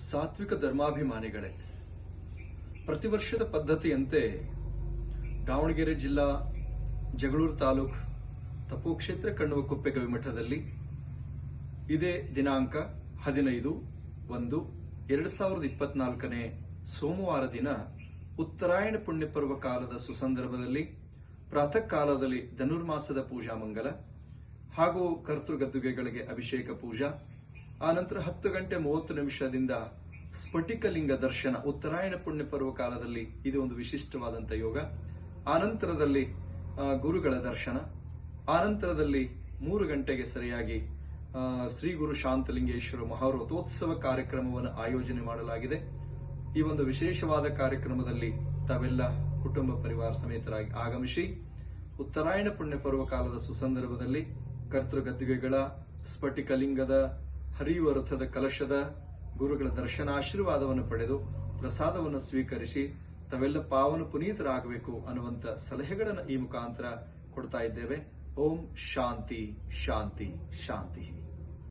ಸಾತ್ವಿಕ ಧರ್ಮಾಭಿಮಾನಿಗಳೇ, ಪ್ರತಿ ವರ್ಷದ ಪದ್ಧತಿಯಂತೆ ದಾವಣಗೆರೆ ಜಿಲ್ಲಾ, ಜಗಳೂರು ತಾಲೂಕು ತಪೋಕ್ಷೇತ್ರ ಕಣ್ಣುವ ಕುಪ್ಪೆ ಗವಿಮಠದಲ್ಲಿ ಇದೇ ದಿನಾಂಕ ಹದಿನೈದು ಒಂದು ಎರಡು ಸಾವಿರದ ಇಪ್ಪತ್ನಾಲ್ಕನೇ ಸೋಮವಾರ ದಿನ ಉತ್ತರಾಯಣ ಪುಣ್ಯಪರ್ವ ಕಾಲದ ಸುಸಂದರ್ಭದಲ್ಲಿ, ಪ್ರಾತಃ ಕಾಲದಲ್ಲಿ ಧನುರ್ಮಾಸದ ಪೂಜಾ ಮಂಗಲ ಹಾಗೂ ಕರ್ತೃಗದ್ದುಗೆಗಳಿಗೆ ಅಭಿಷೇಕ ಪೂಜಾ ಆನಂತರ ಹತ್ತು ಗಂಟೆ ಮೂವತ್ತು ನಿಮಿಷದಿಂದ ಸ್ಫಟಿಕಲಿಂಗ ದರ್ಶನ ಉತ್ತರಾಯಣ ಪುಣ್ಯ ಪರ್ವ ಕಾಲದಲ್ಲಿ ಇದು ಒಂದು ವಿಶಿಷ್ಟವಾದಂಥ ಯೋಗ. ಆನಂತರದಲ್ಲಿ ಆ, ಗುರುಗಳ ದರ್ಶನ. ಆನಂತರದಲ್ಲಿ ಮೂರು ಗಂಟೆಗೆ ಸರಿಯಾಗಿ ಶ್ರೀ ಗುರು ಶಾಂತಲಿಂಗೇಶ್ವರ ಮಹಾರಥೋತ್ಸವ ಕಾರ್ಯಕ್ರಮವನ್ನು ಆಯೋಜನೆ ಮಾಡಲಾಗಿದೆ. ಈ ಒಂದು ವಿಶೇಷವಾದ ಕಾರ್ಯಕ್ರಮದಲ್ಲಿ ತಾವೆಲ್ಲ ಕುಟುಂಬ ಪರಿವಾರ ಸಮೇತರಾಗಿ ಆಗಮಿಸಿ ಉತ್ತರಾಯಣ ಪುಣ್ಯ ಪರ್ವ ಕಾಲದ ಸುಸಂದರ್ಭದಲ್ಲಿ ಕರ್ತೃಗದ್ದುಗೆಗಳ ಸ್ಫಟಿಕಲಿಂಗದ ಹರಿಯುವ ರಥದ ಕಲಶದ ಗುರುಗಳ ದರ್ಶನ ಆಶೀರ್ವಾದವನ್ನು ಪಡೆದು ಪ್ರಸಾದವನ್ನು ಸ್ವೀಕರಿಸಿ ತಾವೆಲ್ಲ ಪಾವನ ಪುನೀತರಾಗಬೇಕು ಅನ್ನುವಂಥ ಸಲಹೆಗಳನ್ನು ಈ ಮುಖಾಂತರ ಕೊಡ್ತಾ ಇದ್ದೇವೆ. ಓಂ ಶಾಂತಿ ಶಾಂತಿ ಶಾಂತಿ.